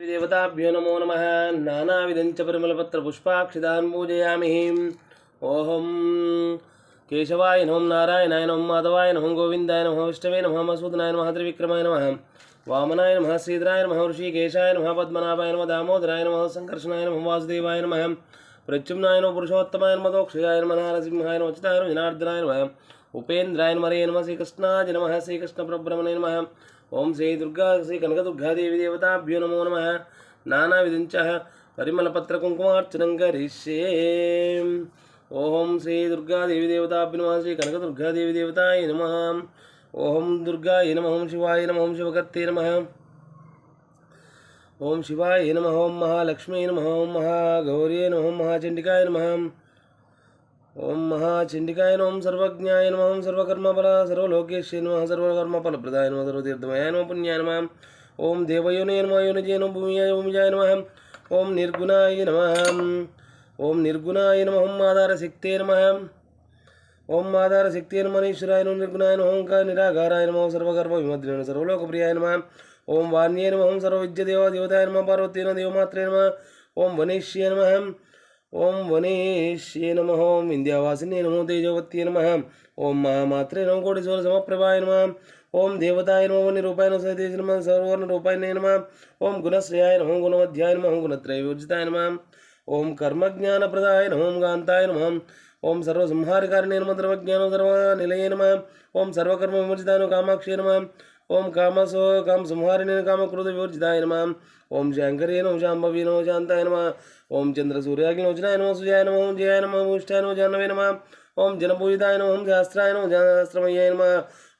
देवताभ्यो नमो नमः। नानाविधञ्च परिमलपत्रपुष्पाक्षितान् पूजयामि। केशवाय नमः नारायणाय नमः माधवाय नमः गोविन्दाय नमः विष्णवे नमः मसूदनाय नमः त्रिविक्रमाय नमः। वामनाय नमः श्रीधराय नमः ऋषिकेशाय नमः पद्मनाभाय नमः दामोदराय नमः सङ्कर्षणाय नमः वासुदेवाय नमः। प्रत्युम्नाय नमः पुरुषोत्तमाय नमः दोक्षयाय नमः नारसिंहाय नमः उचिताय नमः। जनार्दनाय नमः उपेन्द्राय नमः। नमः श्रीकृष्णाय नमः। श्रीकृष्णप्रब्रह्मणे नमः। ఓం శ్రీ దుర్గా శ్రీ కనకదుర్గాదేవి దేవతాభ్యో నమో నమ. నానా విధించ పరిమళపత్ర కుంకుమార్చనం కరిష్యే ఓం శ్రీ దుర్గాదేవి దేవతాభ్య నమ. శ్రీ కనకదుర్గాదేవి దేవతాయ నమ. ఓం దుర్గాయ నమ. ఓం శివాయ నమ. ఓం శివకర్తే నమ. ఓం శివాయ నమ. ఓం మహాలక్ష్మీ నమ. ఓం మహాగౌరీ నమ. ఓం మహాచండికాయ నమ. ओम महाचिंडिकाय नम सर्वज्ञाय नम ओम सर्वकर्मफल सर्वलोकेश्य नम सर्वकर्मफलप्रदाय नम सर्वतीर्थमय नम पुण्याय नम ओम देवयोनय नम योनिजय नम भूमियाय भूमिजाय नम ओम निर्गुणाय नम ओम निर्गुणाय नम ओम आधारशक्ते नम ओम आधारशक्ते नम ईश्वराय नम निर्गुणाय नम ओंकार निराकाराय नम सर्वकर्म विमद्रेण सर्वलोकप्रियाय नम ओम वाण्ये नम ओम सर्वविद्यदेवा देवताय नम पार्वती नम देवमात्रे नम ओम वनेश्य नम ఓం వనేష్యే నమ ఓం వింధ్యావాసినే నమో తేజవత్యే నమ ఓం మహామాత్రే నమ కోటి సోల సమప్రభాయ నమ ఓం దేవతాయ నమో నిరూపాయ నమ సతేజ నమ సర్వర్ణ రూపాయ నమ ఓం గుణశ్రేయాయ నమో గుణమధ్యాయ నమ ఓం గుణత్రయ వివర్జితాయ నమ ఓం కర్మజ్ఞానప్రదాయ నమ ఓం కాంతాయ నమ ఓం సర్వసంహారకారిణే నమ సర్వజ్ఞాన సర్వనిలయే నమ ఓం సర్వకర్మ విమర్జితాయ నమ కామాక్షే నమ ఓం కామసో కామ సంహారిణే కామక్రోధ వివర్జితాయ నమ. ఓం శంకరే నో శాంభవీ నో శాంతాయ నమ. ఓం చంద్ర సూర్యాగ్నిలోచనాయ నమ సుజాయ నమ ఓం జయాయ నమ ఉష్టాయ నమ జాహ్నవే నమ. ఓం జనపూజితాయ నమ ఓం శాస్త్రాయ నమ శాస్త్రమయ్యాయ నమ.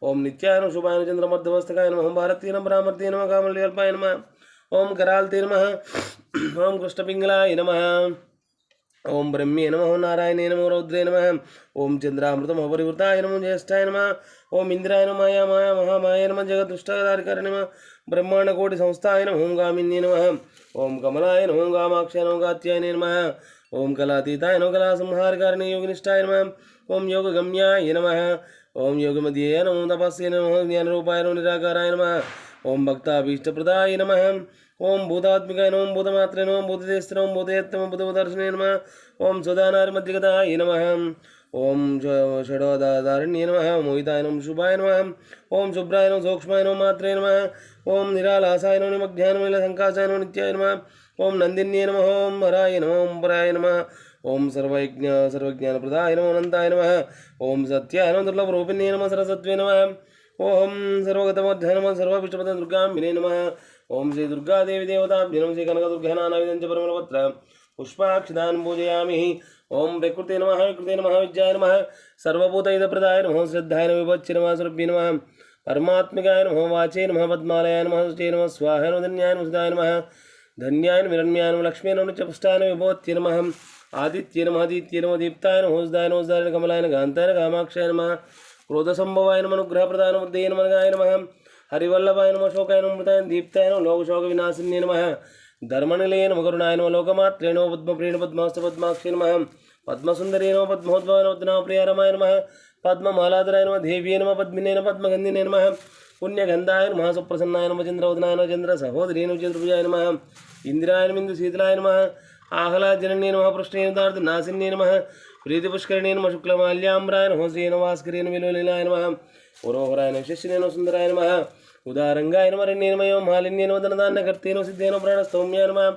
ఓం నిత్యాయ నమ శుభాయ నమ నమ ఓం భారతీయ నమ బ్రాహ్మర్తీయ నమ కామల్యల్పాయ నమ. ఓం కరాల్తే నమ. ఓం కృష్ణపింగళాయ నమ. ओम ब्रह्मे नमो नारायणे नमो रौद्रे नम ओम चंद्रामृतम परिवृताय नमो ज्येष्ठाय नम ओम इंद्राय नम माया माया महामाय नम जगदुष्टारिकर नम ब्रह्मांडकोटि संस्थाय नम ओम गामिन्ये नम ओम कमलाय नमो कामाक्षाय नमो गात्याय नम ओम कलातीताय नम कला संहारकारिणे योगनिष्ठाय नम ओम योगगम्याय नम ओम योगमदीय नमो तपस्ये नमो ज्ञानरूपाय नम निराकाराय नम ओम भक्ताभीष्टप्रदाय नम ओम भूतात्मक नोम भूतमात्रे नम भूतदेश ओम भूतयत्तम भूतदर्शने नम। ओम सदानारमद्रिकताय नम। ओम षडोदारण्य नम। मोहिताय नम। शुभाय नम। ओम शुभ्राय नम। सूक्ष्मय नम। मात्रे नम। ओम निरालासाय नम। निमग्ध्याय नम। नीलसंकाशाय नम। नित्याय नम। ओम नंदिन्ये नम। ओम हराय नम। ओम पराय नम। ओम सर्वज्ञ सर्वज्ञानप्रदाय नम। अनंताय नम। ओम सत्याय नम। दुर्लभरूपिण्ये नम। सरसत्वे नम। ओम सर्वगतमोध्याय नम। सर्वविष्णुपद दुर्गा नम। ओम श्री दुर्गा देवी देवताभ्यनम श्री कनक दुर्घनानाविदं परम पत्र पुष्पाक्षदान् पूजयामि। ओम प्रकृति नम कृते नम, विद्याय नम। नमः प्रदाय नम श्रद्धा नम विभच्य नम सुरभ्य नम। परमात्मकाय नम, वाचे नम, पद्मालयाय नम, सुचे नम स्वाहन नमः, धन्याय नमः, सुधाय नमः। धन्याय हिरण्याय नमः लक्ष्मी नमः च पुष्टाय विभवत्य नमः। आदित्य नम आदित्य नम, दीप्ताय नम सुधाय नम सुधाय कमलाय नमः नम नमः कामाक्षाय नमः। क्रोधसम्भवाय नमः, अनुग्रहप्रदाय नमः, गाय नम। हरिवल्लभाय नम शोकाय नम मृताय दीप्ताय नम लोकशोक विनाशिन्य नम। धर्मनिलय नम करुणाय नम लोकमात्रे नम पद्म प्रेण पद्मास्त पद्माक्षे नम। पद्मसुंदरे नम पद्मोद्भव नम प्रिय रमाय नम। देवी नम देव्ये नम पद्मिने नम पद्मगंधिने नम। पुण्यगंधाय नम सुप्रसन्नाय नम चंद्रवदनाय नम चंद्र सहोदरी नम। चंद्रपूजाय नम इंदिराय नम। इंदुशीतलाय नम आह्लादजनने नम पृष्ठेनुदार्थ नासिन्ये नम प्रीतिपुष्करणे नम शुक्लमाल्याम्राय नम श्रीनवास्करे नम विलोलीलाय नम। पुरोहराय नम शिष्यने नम सुंदराय नम। ఉదారంగా ఆయన మరి నేనమయో ఆయనమరణ్యమయం మాలిన్యనో కర్తీను సిద్ధేను ప్రాణ సౌమ్యానమ.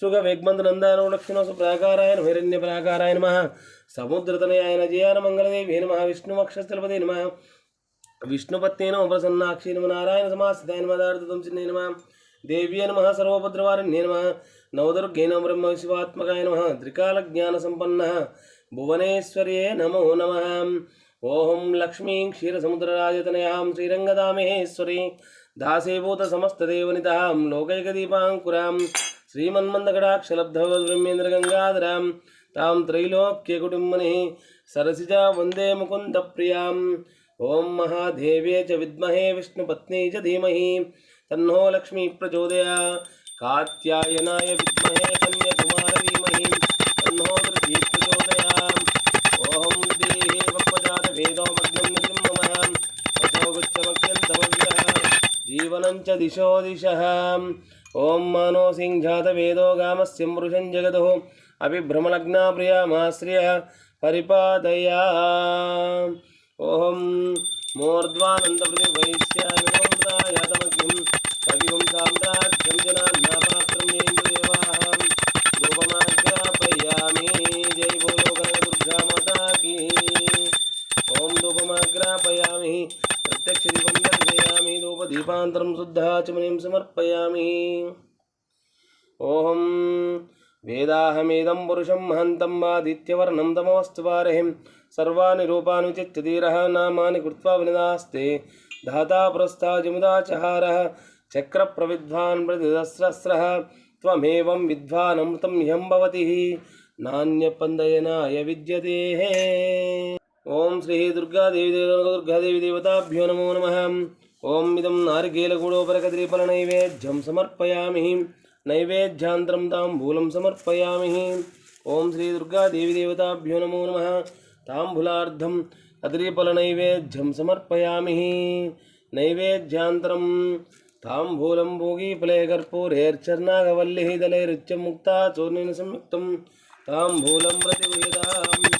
సుఖ వేగ్మంత నందాను లక్ష్మణ సుప్రాకారాయణ హిరణ్య ప్రాకారాయణ మహా. నమ సముద్రతనయాయన జయాన మంగళదేవి నమ విష్ణువక్షస్థలపతి నమ విష్ణుపత్యేన ప్రసన్నాక్షి నమ నారాయణ సమాస్థితాయ నమ నమ దేవ్య నమ సర్వభద్రవారిణ్యే నమ నవదుర్గే నమ బ్రహ్మ శివాత్మకాయ నమ. త్రికాల జ్ఞాన సంపన్న. భువనేశ్వర్యే నమో నమ. ओं लक्ष्मी क्षीरसमुद्रराजतनयां श्रीरङ्गदामेश्वरी, दासेभूतसमस्तदेवनितां, लोकैकदीपाङ्कुरां गंगाधरा तां त्रैलोक्यकुटुम्बनि सरसिजा वंदे मुकुंद प्रिया ओं महादेव्ये च विद्महे विष्णुपत्नी च धीमहि तन्नो लक्ष्मी प्रचोदया कायनाय विद्महे कन्याकुमार धीमहि तन्नो प्रचोदया ॐ देहे जीवनं च दिशो दिशः। ॐ मानो सिंहजातवेदो गामस्य मृषं जगदो अपि भ्रमलग्ना प्रियामाश्रियः परिपादया। ॐ मूर्ध्वानन्दप्रतिवैश्यामिनोमृतायातमग्निं कविगुं साम्राज्यं की। प्रत्यक्षदीपं दर्शयामि धूपदीपान्तरं शुद्धाचमनीं समर्पयामि। ॐ वेदाहमेदं पुरुषं महन्तं आदित्यवर्णं तमवस्तुवारहिं सर्वाणि रूपाणि नामानि कृत्वा विनिदास्ते। धाता पुरस्ताजमुदाचहारः चक्रप्रविद्वान् प्रतिदस्रस्रः त्वमेवं विद्वानमृतं ह्यं भवति। नान्यपन्दयनाय विद्यते। ॐ श्री दुर्गादेवी दुर्गादेवी देवताभ्यो नमो नमः ॐ इदं नारिकेलगुडोपरकदलीफलनैवेद्यं समर्पयामि नैवेद्यान्तरं ताम्बूलं समर्पयामि ॐ श्री दुर्गादेवी देवताभ्यो नमो नमः ताम्बूलार्धं कदलीफलनैवेद्यं समर्पयामि नैवेद्यान्तरं ताम्बूलं भोगीफले कर्पूरेर्चर्नागवल्लिः दलैरुच्यमुक्ता चूर्णेन संयुक्तं ताम्बूलं प्रतिगृहीताम् ॐ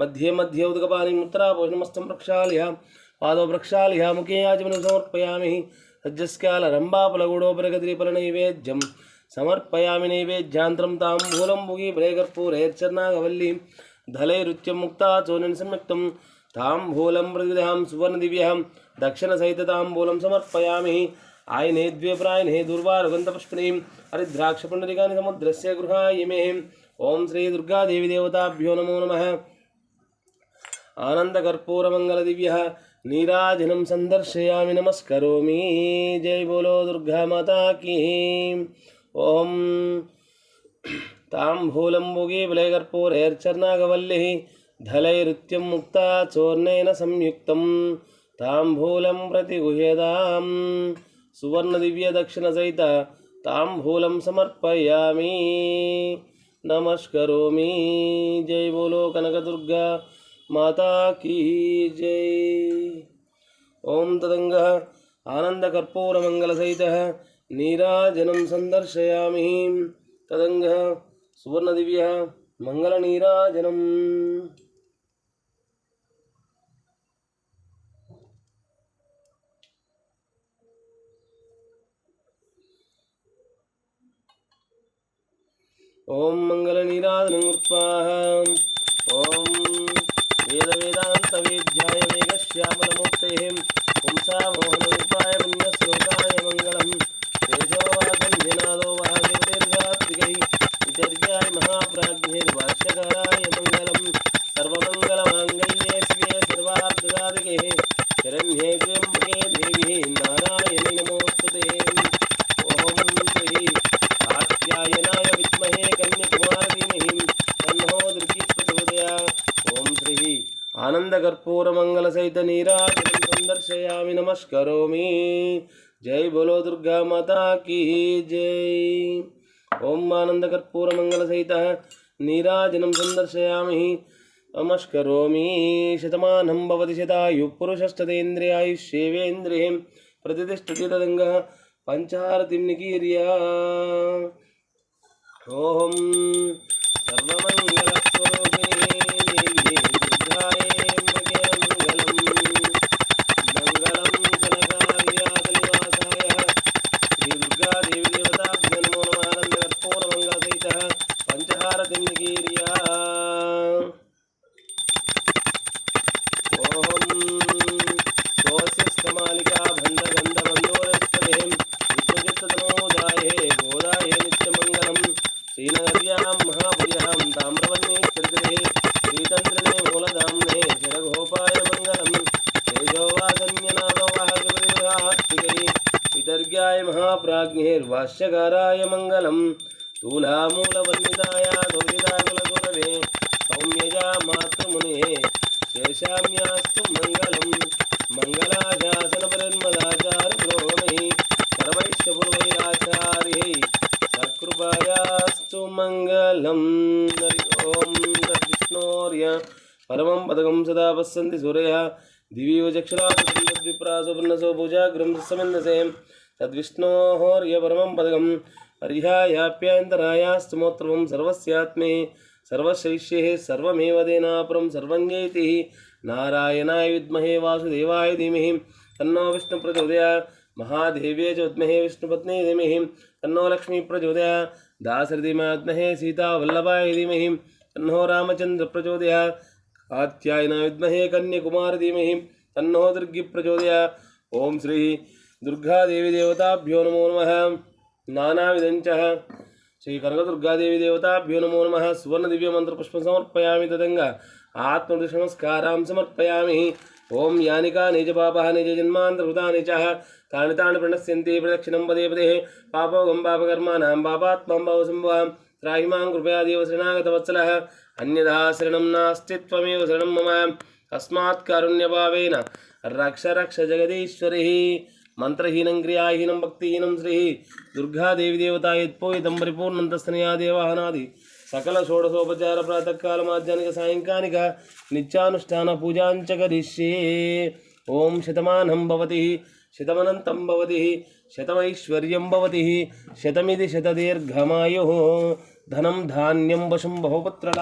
मध्ये मध्ये उदकपानिम् उत्तरापोषणमस्तं प्रक्षाल्य। पादौ प्रक्षाल्य मुखे आचमनं समर्पयामि। सज्जस्कालरम्बाफलगुडोपरगतिरिफलनैवेद्यं समर्पयामि नैवेद्यान्तरं ताम्बूलं मुगीफले कर्पूरेर्चर्नागवल्लीं धलैरुच्यं मुक्ता चोनेन संयुक्तं। ताम्बूलं प्रतिदहां सुवर्णदिव्यहं। दक्षिणसहितताम्बूलं समर्पयामि। आयने द्वे प्रायणे दुर्वारुगन्धपुष्पिणीं। हरिद्राक्षपुण्डरिकानि समुद्रस्य गृहाय श्री दुर्गा श्रीदुर्गादेवी देवताभ्यो नमो नमः। आनन्दकर्पूरमङ्गलदिव्यः नीराजनं सन्दर्शयामि नमस्करोमि। जय बोलो दुर्गा माता की। ॐ ताम्बूलम्बुगी विलयकर्पूरेर्चर्नागवल्लिः धलैरुत्यं मुक्ता चोर्णेन संयुक्तं ताम्बूलं प्रतिगुह्यतां सुवर्णदिव्यदक्षिणसहित ताम्बूलं समर्पयामि। नमस्करोमि। जय बोलो कनकदुर्गा माता की जय। ॐ तदङ्गः आनन्दकर्पूरमङ्गलसहितः नीराजनं सन्दर्शयामि तदङ्गः सुवर्णदिव्यः मङ्गलनीराजनम्। ॐ मङ्गलनीराजनं कृत्वा ॐ वेदवेदान्तवेद्याय मेघश्यामलमूर्तेः पुंसामोहनरूपाय पुण्यश्लोकाय मङ्गलं तेजोवासन्ध्यनादो वाहदेवदीर्घात्रिकैः वितर्याय महाप्राज्ञैर्भाष्यकाराय मङ्गलं सर्वमङ्गलमाङ्गल्ये शिवे सर्वार्थसाधिके शरण्ये त्र्यम्बके देवी नारायणि नमोऽस्तु ते ॐ श्री कात्यायनाय विद्महे कन्यकुमारी धीमहि तन्नो दुर्गी प्रचोदयात् ॐ श्री आनन्दकर्पूरमङ्गलसहित नीराजनं सन्दर्शयामि नमस्करोमि। जय बोलो दुर्गा माता की जय। ॐ आनन्दकर्पूरमङ्गलसहितः नीराजनं सन्दर्शयामि नमस्करोमि। शतमानं भवति शतायुः पुरुषस्ततेन्द्रियायुष्येवेन्द्रियं प्रतिष्ठति तदङ्गः पञ्चारतिं निकीर्य। ॐ सर्वमङ्गलस्वरूपिणे భాష్యకారాయ మంగళం స్థూలామూలవర్ణితాయ గౌరిదాకులగురవే సౌమ్యజా మాతృమునే శేషామ్యాస్తు మంగళం మంగళాశాసన పరిమదాచార పురోగమై సర్వైశ్య పూర్వైరాచార్యై సకృపాయాస్తు మంగళం హరి ఓం విష్ణోర్య పరమం పదకం సదా పశ్యంతి సూర్య దివ్యోజక్షరాసు పూజాగ్రం సమన్వసేం तद्विष्णोर्य परमं पदकं पर्यायाप्यान्तरायास्तमोत्रमं सर्वस्यात्मे सर्वशैष्ये सर्वमेव सर्वङ्गेति नारायणाय विद्महे वासुदेवाय धीमहि तन्नो विष्णुप्रचोदयात् महादेव्ये च विद्महे विष्णुपत्नी धीमहि तन्नो लक्ष्मी प्रचोदयात् दासरधीमात्महे सीतावल्लभाय धीमहि तन्नो रामचन्द्र प्रचोदयात् कात्यायना विद्महे कन्याकुमार धीमहि तन्नो दुर्गी प्रचोदयात् ॐ श्री दुर्गादेवी देवताभ्यो नमो नमः। नानाविधञ्च। श्री कनकदुर्गादेवी देवताभ्यो नमो नमः। सुवर्णदिव्यमन्त्रपुष्पं समर्पयामि तदङ्ग। आत्मदृशनमस्कारां समर्पयामि। ॐ यानि कानि च पापानि च। च तानि प्रणश्यन्ति प्रदक्षिणं पदे पदे। पापोगं पापकर्माणां पापात्मं भवसम्भवां त्राहि कृपया देव शरणागतवत्सलः। अन्यथा शरणं नास्ति शरणं मम। अस्मात् कारुण्यभावेन रक्ष रक्ष जगदीश्वरिः। मंत्रहीन, क्रियाहीन भक्तिन श्री दुर्गा देवी देवता यदोदम परिपूर्णंत स्नेहनादि सकल षोडशोपचार प्रातःकाल मध्यान सायंका निच्चाष्ठान पूजा चे ओं शतमान भवती शतमन भवती, शतमश्वर्य भवती शतमी शतदीर्घमा धनम धान्यम वशं बहुपत्र